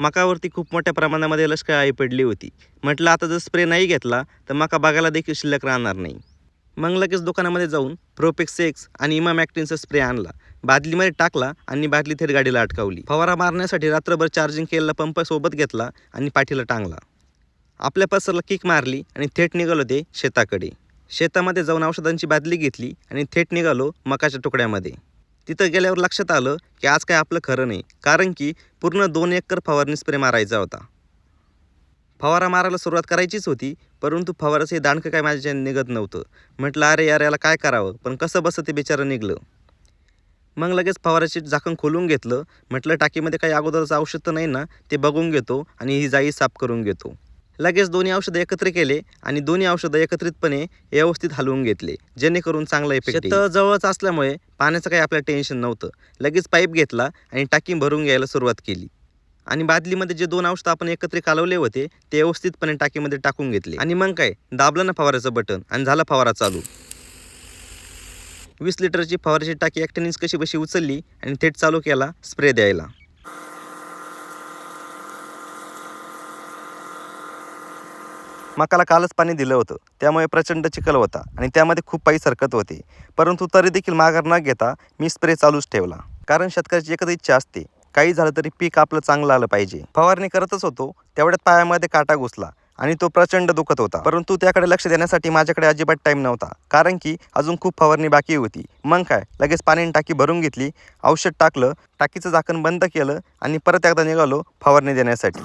मकावरती खूप मोठ्या प्रमाणामध्ये लष्कर आई पडली होती. म्हटलं आता जर स्प्रे नाही घेतला तर मका बघायला देखील शिल्लक राहणार नाही. मग लगेच दुकानामध्ये जाऊन प्रोपेक्स एक्स आणि इमामॅक्टिनचा स्प्रे आणला. बादलीमध्ये टाकला आणि बादली थेट गाडीला अटकावली. फवारा मारण्यासाठी रात्रभर चार्जिंग केलेला पंप सोबत घेतला आणि पाठीला टांगला. आपल्या पसरला किक मारली आणि थेट निघालो ते शेताकडे. शेतामध्ये जाऊन औषधांची बादली घेतली आणि थेट निघालो मकाच्या तुकड्यामध्ये. तिथं गेल्यावर लक्षात आलं की आज काय आपलं खरं नाही कारण की पूर्ण दोन एकर फवारणी स्प्रे मारायचा होता. फवारा मारायला सुरुवात करायचीच होती परंतु फवाराचं हे दांडकं काय माझ्या निघत नव्हतं. म्हटलं अरे यार याला काय करावं? पण कसं बसं ते बिचारं निघलं? मग लगेच फवाराची झाकण खोलून घेतलं. म्हटलं टाकीमध्ये काही अगोदरचं औषध तर नाही ना ते बघून घेतो आणि ही जाई साफ करून घेतो. लगेच दोन्ही औषधं एकत्र केले आणि दोन्ही औषधं एकत्रितपणे व्यवस्थित हलवून घेतले जेणेकरून चांगला इफेक्ट जवळच असल्यामुळे पाण्याचं काही आपलं टेन्शन नव्हतं. लगेच पाईप घेतला आणि टाकी भरून घ्यायला सुरुवात केली. आणि बादलीमध्ये जे दोन औषधं आपण एकत्रित कालवले होते ते व्यवस्थितपणे टाकीमध्ये टाकून घेतले. आणि मग काय? दाबलं ना फवाराचं बटन आणि झाला फवारा चालू. वीस लिटरची फवाराची टाकी एकट्यानेच कशी बशी उचलली आणि थेट चालू केला स्प्रे द्यायला. मकाला कालच पाणी दिलं होतं. त्यामुळे प्रचंड चिखल होता आणि त्यामध्ये खूप पायी सरकत होते. परंतु तरी देखील माघार न घेता मी स्प्रे चालूच ठेवला. कारण शेतकऱ्याची एकच इच्छा असते काही झालं तरी पीक आपलं चांगलं आलं पाहिजे. फवारणी करतच होतो तेवढ्यात पायामध्ये काटा घुसला आणि तो प्रचंड दुखत होता. परंतु त्याकडे लक्ष देण्यासाठी माझ्याकडे अजिबात टाईम नव्हता. कारण की अजून खूप फवारणी बाकी होती. मग काय लगेच पाण्याने टाकी भरून घेतली औषध टाकलं टाकीचं झाकण बंद केलं आणि परत एकदा निघालो फवारणी देण्यासाठी.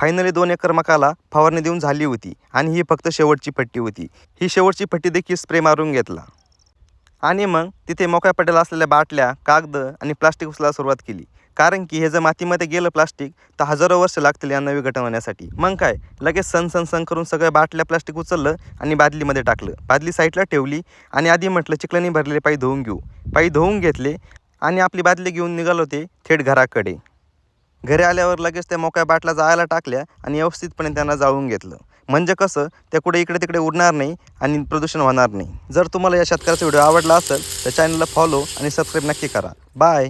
फायनली दोन एकर मकाला फवारणी देऊन झाली होती आणि ही फक्त शेवटची पट्टी होती. ही शेवटची पट्टी देखील स्प्रे मारून घेतला. आणि मग तिथे मोकळ्या पडेला असलेल्या बाटल्या कागद आणि प्लास्टिक उचलायला सुरुवात केली. कारण की हे जर मातीमध्ये गेलं प्लास्टिक तर हजारो वर्ष लागतील यांना विघटन होण्यासाठी. मग काय? लगेच सण सण सण करून सगळ्या बाटल्या प्लास्टिक उचललं आणि बादलीमध्ये टाकलं. बादली साईडला ठेवली आणि आधी म्हटलं चिखलानी भरलेले पायी धुवून घेऊ. पायी धुवून घेतले आणि आपली बादली घेऊन निघालो ते थेट घराकडे. घरी आल्यावर लगेच त्या मोकळ्या बाटल्या जायला टाकल्या आणि व्यवस्थितपणे त्यांना जाळून घेतलं. म्हणजे कसं त्या कुठे इकडे तिकडे उडणार नाही आणि प्रदूषण होणार नाही. जर तुम्हाला या शेतकऱ्याचा व्हिडिओ आवडला असेल तर चॅनलला फॉलो आणि सबस्क्राईब नक्की करा. बाय